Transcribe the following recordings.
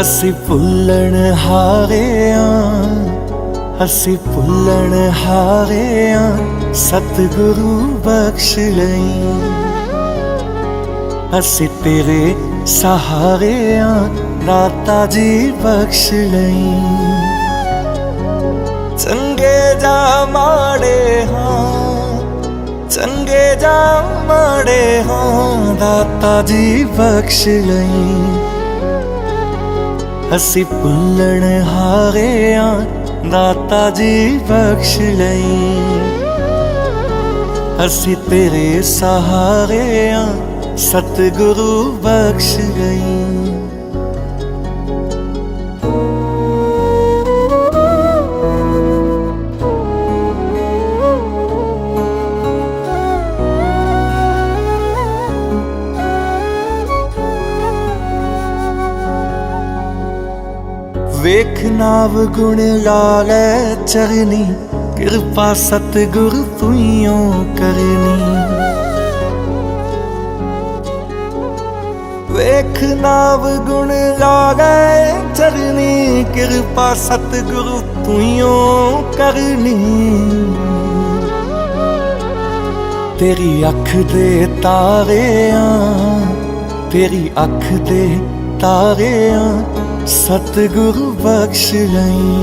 ਅਸੀਂ ਭੁੱਲਣ ਹਾਰਿਆਂ ਅਸੀਂ ਭੁੱਲਣ ਹਾਰਿਆਂ, ਸਤਿਗੁਰੂ ਬਖਸ਼ ਲਈ। ਅਸੀਂ ਤੇਰੇ ਸਹਾਰੇ ਸਹਾਰਿਆਂ ਦਾਤਾ ਜੀ ਬਖਸ਼ ਲਈ। ਚੰਗੇ ਜਾਂ ਮਾੜੇ ਹਾਂ, ਚੰਗੇ ਜਾਂ ਮਾੜੇ ਹਾਂ, ਦਾਤਾ ਜੀ ਬਖਸ਼ ਲਈ। ਅਸੀਂ ਭੁੱਲਣ ਹਾਰੇ ਹਾਰਿਆਂ ਦਾਤਾ ਜੀ ਬਖਸ਼ ਲਈ। ਅਸੀਂ ਤੇਰੇ ਸਹਾਰੇ ਸਹਾਰਿਆਂ ਸਤਿਗੁਰੂ ਬਖਸ਼ ਗਈ ਵੇਖ ਨਾਵ ਗੁਣ ਲਾਲੇ ਚਰਨੀ, ਕਿਰਪਾ ਸਤਿਗੁਰ ਤੁਈਓ ਕਰਨੀ। ਵੇਖ ਨਾਵ ਗੁਣ ਲਾਗੇ ਚਰਨੀ, ਕਿਰਪਾ ਸਤਿਗੁਰੂ ਤੁਈਓ ਕਰਨੀ। ਤੇਰੀ ਅੱਖ ਦੇ ਤਾਰਿਆਂ, ਤੇਰੀ ਅੱਖ ਦੇ ਤਾਰਿਆਂ ਸਤਿਗੁਰੂ ਬਖਸ਼ ਲਈ।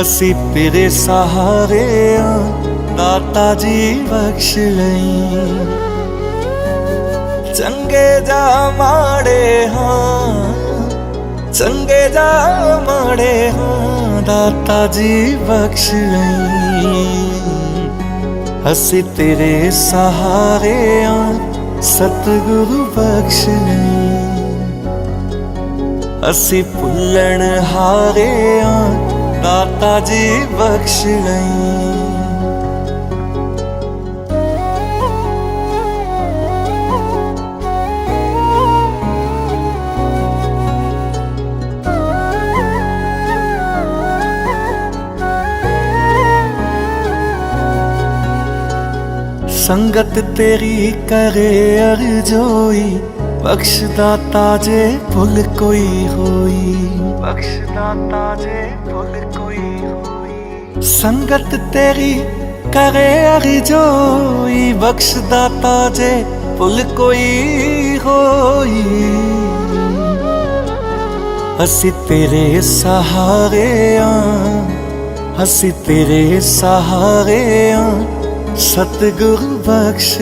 ਅਸੀਂ ਤੇਰੇ ਸਹਾਰੇ ਆ ਦਾਤਾ ਜੀ ਬਖਸ਼ ਲਈ। ਚੰਗੇ ਜਾਂ ਮਾੜੇ ਹਾਂ, ਚੰਗੇ ਜਾਂ ਮਾੜੇ ਹਾਂ ਦਾਤਾ ਜੀ ਬਖਸ਼ ਲਈ। ਅਸੀਂ ਤੇਰੇ ਆ ਸਤਿਗੁਰੂ ਬਖਸ਼ ਲਈ। ਅਸੀਂ ਭੁੱਲਣ ਹਾਰੇ ਹਾਰਿਆਂ ਦਾਤਾ ਜੀ ਬਖਸ਼ ਲਈ। ਸੰਗਤ ਤੇਰੀ ਕਰੇ ਅਰਜੋਈ ਬਖਸ਼ ਦਾਤਾ ਜੇ ਭੁੱਲ ਕੋਈ ਹੋਈ। ਬਖਸ਼ ਦਾਤਾ ਜੇ ਭੁੱਲ ਕੋਈ ਹੋਈ। ਸੰਗਤ ਤੇਰੀ ਕਰੇ ਅਰਜੋਈ। ਬਖਸ਼ ਦਾਤਾ ਜੇ ਭੁੱਲ ਕੋਈ ਹੋਈ। ਅਸੀਂ ਤੇਰੇ ਸਹਾਰਿਆਂ ਅਸੀਂ ਤੇਰੇ ਸਹਾਰਿਆਂ। ਸਤਿਗੁਰ ਬਖਸ਼